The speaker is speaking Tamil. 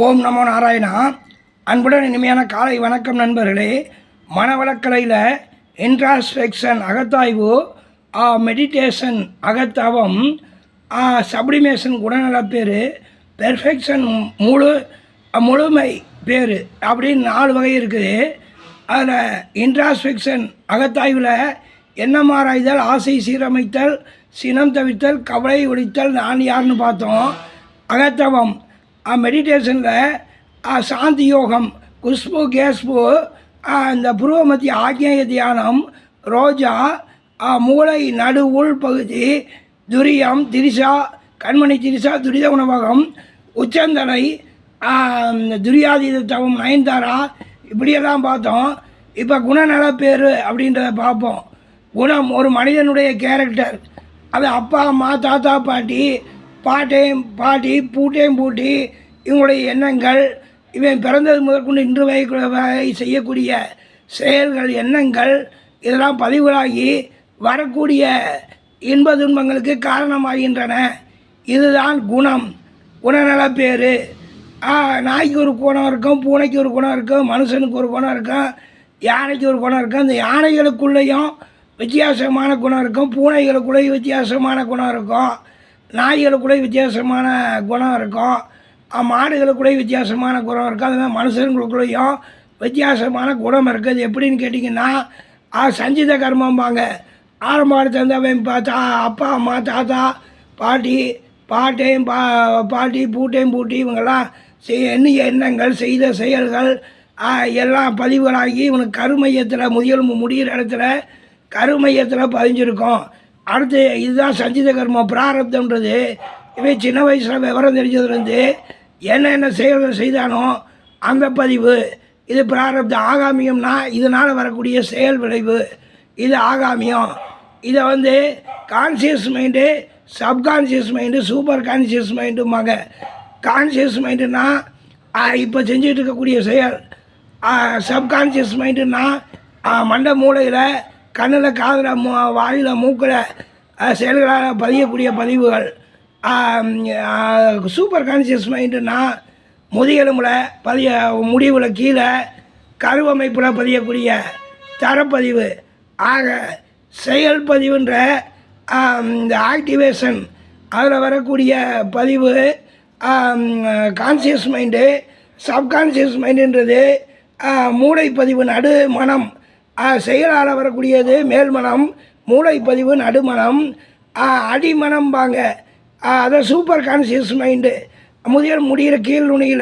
ஓம் நமோ நாராயணா. அன்புடன் இனிமையான காலை வணக்கம் நண்பர்களே. மனவளக்கலையில் இன்ட்ராஸ்பெக்ஷன் அகத்தாய்வு ஆ மெடிடேஷன் அகத்தவம் ஆ சப்ளிமேஷன் குணநலப்பேர் பெர்ஃபெக்ஷன் முழு முழுமை பேர் அப்படின்னு நாலு வகை இருக்குது. அதில் இன்ட்ராஸ்பெக்ஷன் அகத்தாய்வில் எண்ணம் ஆராய்தல் ஆசை சீரமைத்தல் சினம் தவிர்த்தல் கவலை ஒழித்தல் நான் யாருன்னு பார்த்தோம். அகத்தவம் மெடிடேஷனில் சாந்தி யோகம் குஷ்பு கேஷ்பு இந்த புருவமத்திய ஆக்ஞேய தியானம் ரோஜா மூளை நடு உள் பகுதி துரியம் திரிசா கண்மணி திரிசா துரித உணவகம் உச்சந்தலை துரியாதீத தவம் நயன்தாரா இப்படியெல்லாம் பார்த்தோம் இப்போ குணநலப்பேறு அப்படின்றத பார்ப்போம் குணம் ஒரு மனிதனுடைய கேரக்டர் அது அப்பா அம்மா தாத்தா பாட்டி பாட்டையும் பாட்டி பூட்டையும் பூட்டி இவங்களுடைய எண்ணங்கள் இவன் பிறந்தது முதற்கொண்டு இன்று வகை செய்யக்கூடிய செயல்கள் எண்ணங்கள் இதெல்லாம் பதிவுகளாகி வரக்கூடிய இன்ப துன்பங்களுக்கு காரணமாகின்றன. இதுதான் குணம். குணநலப்பேறு நாய்க்கு ஒரு குணம் இருக்கும் பூனைக்கு ஒரு குணம் இருக்கும் மனுஷனுக்கு ஒரு குணம் இருக்கும் யானைக்கு ஒரு குணம் இருக்கும். அந்த யானைகளுக்குள்ளேயும் வித்தியாசமான குணம் இருக்கும் பூனைகளுக்குள்ளேயும் வித்தியாசமான குணம் இருக்கும். நாய்களுக்குள்ளே வித்தியாசமான குணம் இருக்கும். மாடுகளுக்குள்ளே வித்தியாசமான குணம் இருக்கும். அது மாதிரி மனுஷங்களுக்குள்ளேயும் வித்தியாசமான குணம் இருக்குது. அது எப்படின்னு கேட்டிங்கன்னா சஞ்சித கர்மம்பாங்க. ஆரம்ப அவன் பார்த்தா அப்பா அம்மா தாத்தா பாட்டி பாட்டையும் பா பாட்டி பூட்டையும் பூட்டி இவங்கெல்லாம் செய்ய எண்ணிய எண்ணங்கள் செய்த செயல்கள் எல்லாம் பதிவுகளாகி இவனுக்கு கருமையத்தில் முதியல் முடிகிற இடத்துல கருமையத்தில் பதிஞ்சிருக்கும். அடுத்து இதுதான் சஞ்சித கர்மம் பிராரப்தன்றது இவன் சின்ன வயசில் விவரம் தெரிஞ்சதுலேருந்து என்னென்ன செயல்கள் செய்தானோ அந்த பதிவு இது பிராரப்த ஆகாமியம்னா இதனால் வரக்கூடிய செயல் விளைவு இது ஆகாமியம். இதை வந்து conscious mind subconscious mind super conscious மைண்டுமாங்க conscious மைண்டுனா இப்போ செஞ்சுட்டு இருக்கக்கூடிய செயல் சப்கான்சியஸ் மைண்டுனா மண்ட மூளையில் கண்ணில் காதில் மூ வாயில் மூக்கில் செயல்களால் பதியக்கூடிய பதிவுகள். சூப்பர் கான்சியஸ் மைண்டுனா முதுகெலும்பில் பதிய முடிவில் கீழே கருவமைப்பில் பதியக்கூடிய தரப்பதிவு. ஆக செயல் பதிவுன்ற இந்த ஆக்டிவேஷன் அதில் வரக்கூடிய பதிவு கான்சியஸ் மைண்டு சப்கான்சியஸ் மைண்டுன்றது மூளைப்பதிவு நடு மனம் செயலால் வரக்கூடியது மேல்மனம் மூளைப்பதிவு நடுமனம். அடிமனம்பாங்க அதை சூப்பர் கான்சியஸ் மைண்டு முதிய முடிகிற கீழ் நுனியில்